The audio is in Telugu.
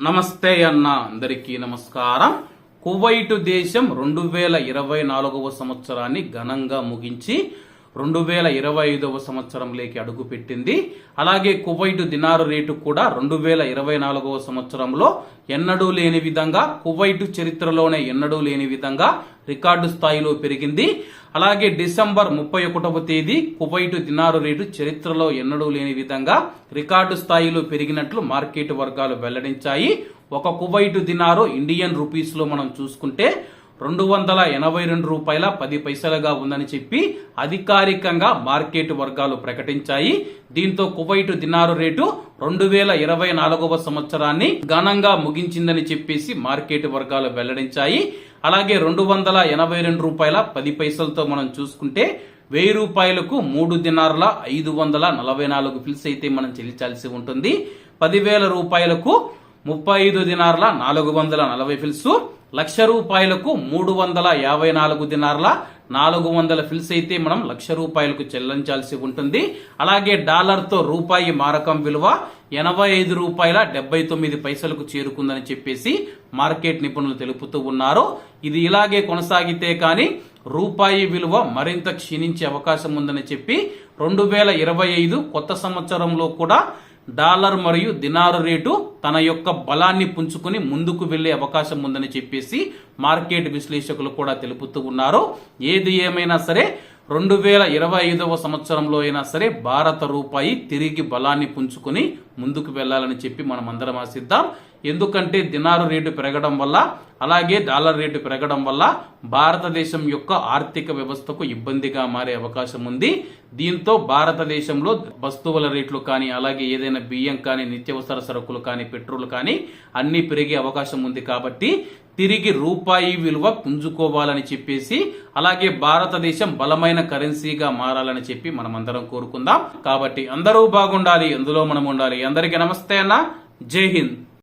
నమస్తే అన్న అందరికీ నమస్కారం. కువైటు దేశం రెండు వేల ఇరవై నాలుగవ సంవత్సరాన్ని ఘనంగా ముగించి రెండు వేల ఇరవై ఐదవ సంవత్సరంలోకి అడుగుపెట్టింది. అలాగే కువైట్ దినారు రేటు కూడా రెండు వేల ఇరవై నాలుగవ సంవత్సరంలో ఎన్నడూ లేని విధంగా కువైట్ చరిత్రలోనే ఎన్నడూ లేని విధంగా రికార్డు స్థాయిలో పెరిగింది. అలాగే డిసెంబర్ ముప్పై ఒకటవ తేదీ కువైట్ దినారు రేటు చరిత్రలో ఎన్నడూ లేని విధంగా రికార్డు స్థాయిలో పెరిగినట్లు మార్కెట్ వర్గాలు వెల్లడించాయి. ఒక కువైట్ దినారు ఇండియన్ రూపీస్లో మనం చూసుకుంటే రెండు వందల ఎనభై రెండు రూపాయల పది పైసలుగా ఉందని చెప్పి అధికారికంగా మార్కెట్ వర్గాలు ప్రకటించాయి. దీంతో కువైట్ దినారు రేటు రెండు వేల ఇరవై నాలుగవ సంవత్సరాన్ని ఘనంగా ముగించిందని చెప్పేసి మార్కెట్ వర్గాలు వెల్లడించాయి. అలాగే రెండు వందల ఎనభై రెండు రూపాయల పది పైసలతో మనం చూసుకుంటే వెయ్యి రూపాయలకు మూడు దినారుల ఐదు వందల నలభై నాలుగు ఫిల్స్ అయితే మనం చెల్లించాల్సి ఉంటుంది. పదివేల రూపాయలకు ముప్పై ఐదు దినారుల నాలుగు వందల నలభై ఫిల్స్. లక్ష రూపాయలకు మూడు వందల యాభై నాలుగు దినార్ల నాలుగు వందల ఫిల్స్ అయితే మనం లక్ష రూపాయలకు చెల్లించాల్సి ఉంటుంది. అలాగే డాలర్తో రూపాయి మారకం విలువ ఎనభై ఐదు రూపాయల డెబ్బై తొమ్మిది పైసలకు చేరుకుందని చెప్పేసి మార్కెట్ నిపుణులు తెలుపుతూ ఉన్నారు. ఇది ఇలాగే కొనసాగితే కానీ రూపాయి విలువ మరింత క్షీణించే అవకాశం ఉందని చెప్పి రెండు వేల ఇరవై ఐదు కొత్త సంవత్సరంలో కూడా డాలర్ మరియు దినారు రేటు తన యొక్క బలాన్ని పుంజుకుని ముందుకు వెళ్ళే అవకాశం ఉందని చెప్పేసి మార్కెట్ విశ్లేషకులు కూడా తెలుపుతూ ఉన్నారు. ఏది ఏమైనా సరే రెండు వేల ఇరవై ఐదవ సంవత్సరంలో అయినా సరే భారత రూపాయి తిరిగి బలాన్ని పుంజుకుని ముందుకు వెళ్ళాలని చెప్పి మనం అందరం ఆశిద్దాం. ఎందుకంటే దినారు రేటు పెరగడం వల్ల అలాగే డాలర్ రేటు పెరగడం వల్ల భారతదేశం యొక్క ఆర్థిక వ్యవస్థకు ఇబ్బందిగా మారే అవకాశం ఉంది. దీంతో భారతదేశంలో వస్తువుల రేట్లు కానీ అలాగే ఏదైనా బియ్యం కానీ నిత్యావసర సరుకులు కానీ పెట్రోల్ కానీ అన్నీ పెరిగే అవకాశం ఉంది కాబట్టి తిరిగి రూపాయి విలువ పుంజుకోవాలని చెప్పేసి అలాగే భారతదేశం బలమైన కరెన్సీగా మారాలని చెప్పి మనమందరం కోరుకుందాం. కాబట్టి అందరూ బాగుండాలి అందులో మనం ఉండాలి. అందరికీ నమస్తే అన్న. జై హింద్.